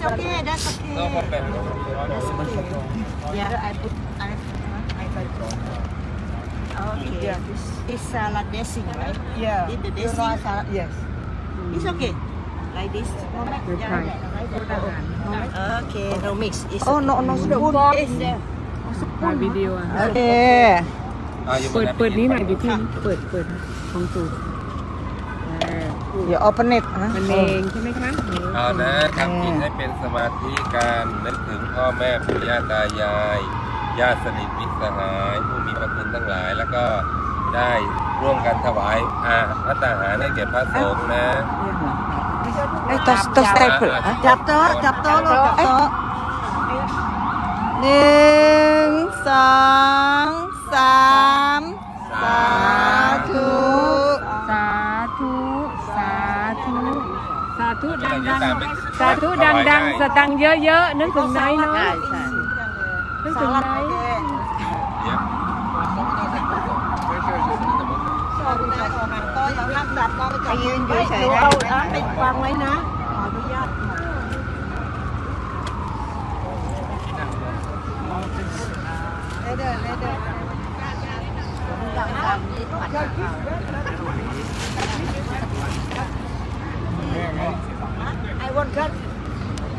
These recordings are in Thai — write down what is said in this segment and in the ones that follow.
It's okay. That's okay. No problem. That's okay. Yeah, I put. I. I Okay. Yeah. This is salad dressing, right? Yeah. Did the You know dressing? salad? Yes. It's okay. Like this. No mix. Good Yeah, try. yeah, right. Okay. No mix. It's Oh no no spoon. It's there. ถ่ายวิดีโออ่ะ โอเค Ah, you เปิด will เปิด have นี้ to หน่อย eat ดิพี่เปิดเปิดของสู ตรเออเดี๋ยว open it นะมันเองใช่ไหมคะเอานะทำจิตให้เป็นสมาธิการนึกถึงพ่อแม่ปู่ย่าตายายญาติสนิทมิตรสหายผู้มีพระคุณทั้งหลาย แล้วก็ได้ร่วมกันถวายอาพัตตาหารให้แก่พระสงฆ์นะเอ้ย toast toast table ฮะจับโต๊ะจับโต๊ะลูกจับโต๊ะ หนึ่งสองสามสาธุ สาธุสาธุสาธุเราดังจะตามไปๆสาธุดังๆสตังค์เยอะๆนึกถึงไหนเนาะใช่ใช่นึกถึงไหนเดี๋ยวไปยืนอยู่เฉยๆนะเอาไปวางไว้นะขออนุญาตเลยเดินเลยเดินไอ้วันกัน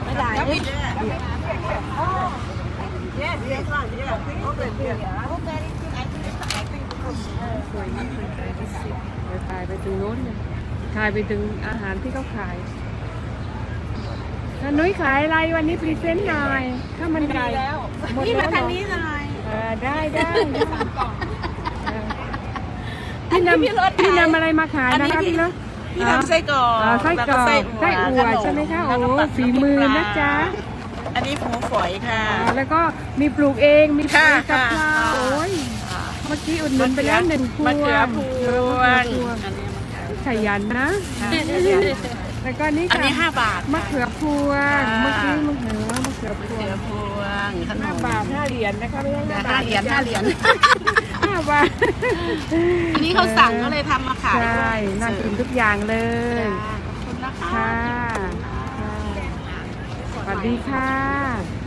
ไม่ได้ไม่ได้ Yes, yes, right, yeah. Okay, yeah. Okay, I think I think สวยมากเลยเดี๋ยว ถ่ายไปถึงโน้นเลยถ่ายไปถึงอาหารที่เขาขายนุ้ยขายอะไรวันนี้พรีเซนต์หน่อยข้าวมันไก่หมดนี่แล้วมาทางนี้หน่อยได้ได้พี่นำพี่นำอะไรมาขายนะคะพี่เลิศพี่ทำไส้กรอกไส้กรอกไส้อั่วใช่ไหมคะโอ้ฝีมือนะจ๊ะ อันนี้หมูฝอยค่ะอ๋อแล้วก็มีปลูกเองมีปลูค่ะกกับค่ะข้าวโอ้ยเมื่อกี้อุดหนุนไปแล้วหนึ่งพวงมะเขือพวงขยันนะ แล้วก็นี่อันค่ะนี้ห้าบาทมะเขือพวงค่ะเมื่อกี้มะเขือมะเขือพวเขืงอพวงขนห้ามบาทห้าเหรียญนะคะไม่ใช่ห้าบาห้าทเหรียญห้าเหรียญห้าบาท อันนี้เขาสั่งก็เลยทำมาขายใช่ น่ากินทุกอย่างเลย ขอบคุณนะคะ ค่ะค่ะ สวัสดีค่ะ